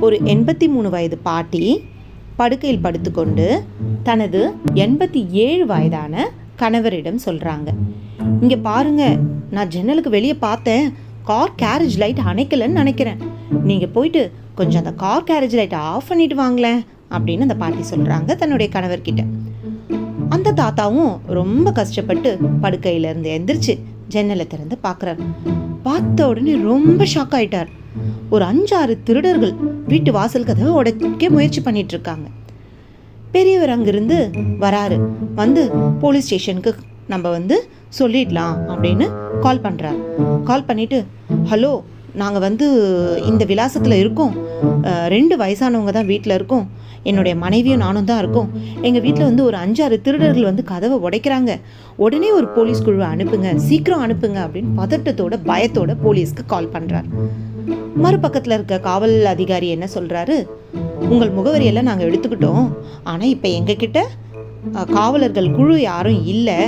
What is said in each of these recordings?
ஒரு எண்பத்தி மூணு வயது பாட்டி படுக்கையில் படுத்துக்கொண்டு தனது எண்பத்தி ஏழு வயதான கணவரிடம் சொல்கிறாங்க இங்கே பாருங்க நான் ஜன்னலுக்கு வெளியே பார்த்தேன். கார் கேரேஜ் லைட் அணைக்கலன்னு நினைக்கிறேன். நீங்கள் போயிட்டு கொஞ்சம் அந்த கார் கேரேஜ் லைட்டை ஆஃப் பண்ணிட்டு வாங்களேன் அப்படின்னு அந்த பாட்டி சொல்கிறாங்க தன்னுடைய கணவர்கிட்ட. அந்த தாத்தாவும் ரொம்ப கஷ்டப்பட்டு படுக்கையிலேருந்து எந்திரிச்சு ஜன்னலை திறந்து பார்க்குறாரு. பார்த்த உடனே ரொம்ப ஷாக் ஆயிட்டார். ஒரு அஞ்சாறு திருடர்கள் வீட்டு வாசல் கதவை உடைக்க முயற்சி பண்ணிட்டு இருக்காங்க பெரியவர் அங்கிருந்து வராரு. வந்து போலீஸ் ஸ்டேஷனுக்கு நம்ம வந்து சொல்லிடலாம் அப்படின்னு கால் பண்ணுறாரு கால் பண்ணிட்டு ஹலோ நாங்கள் வந்து இந்த விலாசத்தில் இருக்கோம். ரெண்டு வயசானவங்க தான் வீட்டில் இருக்கோம். என்னுடைய மனைவியும் நானும் தான் இருக்கோம். எங்கள் வீட்டில் வந்து ஒரு அஞ்சாறு திருடர்கள் வந்து கதவை உடைக்கிறாங்க. உடனே ஒரு போலீஸ் குழுவை அனுப்புங்க. சீக்கிரம் அனுப்புங்க. அப்படின்னு பதட்டத்தோட பயத்தோட போலீஸ்க்கு கால் பண்ணுறார் மறுபக்கத்தில் இருக்க காவல் அதிகாரி என்ன சொல்கிறாரு உங்கள் முகவரியெல்லாம் நாங்கள் எடுத்துக்கிட்டோம். ஆனால் இப்போ எங்ககிட்ட காவலர்கள் குழு யாரும் இல்லை.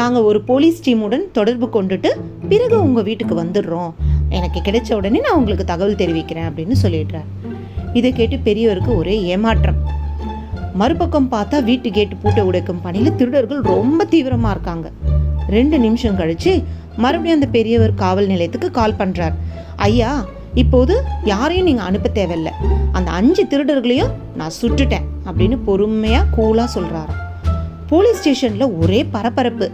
நாங்கள் ஒரு போலீஸ் டீமுடன் தொடர்பு கொண்டுட்டு பிறகு உங்கள் வீட்டுக்கு வந்துடுறோம். எனக்கு கிடைச்ச உடனே நான் உங்களுக்கு தகவல் தெரிவிக்கிறேன் அப்படின்னு சொல்லிடுறார். இதை கேட்டு பெரியவருக்கு ஒரே ஏமாற்றம். மறுபக்கம் பார்த்தா வீட்டு கேட்டு பூட்டை உடைக்கும் பணியில் திருடர்கள் ரொம்ப தீவிரமாக இருக்காங்க. ரெண்டு நிமிஷம் கழிச்சு மறுபடியும் அந்த பெரியவர் காவல் நிலையத்துக்கு கால் பண்ணுறார் ஐயா இப்போது யாரையும் நீங்கள் அனுப்ப தேவையில்லை. அந்த அஞ்சு திருடர்களையும் நான் சுட்டுட்டேன் அப்படின்னு பொறுமையாக கூலாக சொல்கிறார் போலீஸ் ஸ்டேஷனில் ஒரே பரபரப்பு.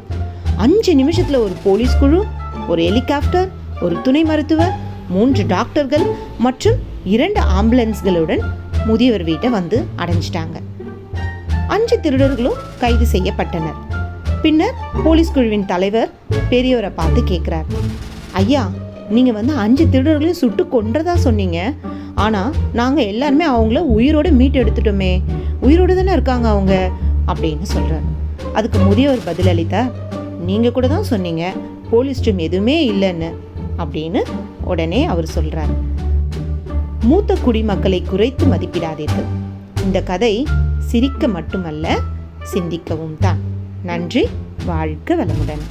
அஞ்சு நிமிஷத்தில் ஒரு போலீஸ் குழு ஒரு ஹெலிகாப்டர் ஒரு துணை மருத்துவர் மூன்று டாக்டர்கள் மற்றும் இரண்டு ஆம்புலன்ஸ்களுடன் முதியவர் வீட்டை வந்து அடைஞ்சிட்டாங்க. அஞ்சு திருடர்களும் கைது செய்யப்பட்டனர். பின்னர் போலீஸ் குழுவின் தலைவர் பெரியவரை பார்த்து கேட்குறார் ஐயா நீங்கள் வந்து அஞ்சு திருடர்களையும் சுட்டு கொன்றதா சொன்னீங்க. ஆனால் நாங்கள் எல்லாருமே அவங்கள உயிரோடு மீட்டு எடுத்துட்டோமே. உயிரோடு தானே இருக்காங்க அவங்க அப்படின்னு சொல்கிறார் அதுக்கு முதியவர் பதிலளித்தார். நீங்கள் கூட தான் சொன்னீங்க. போலீஸ் டீம் எதுவுமே இல்லைன்னு அப்படின்னு உடனே அவர் சொல்கிறார் மூத்த குடிமக்களை குறைத்து மதிப்பிடாதீர்கள். இந்த கதை சிரிக்க மட்டுமல்ல சிந்திக்கவும் தான். நன்றி வாழ்க வளமுடன்.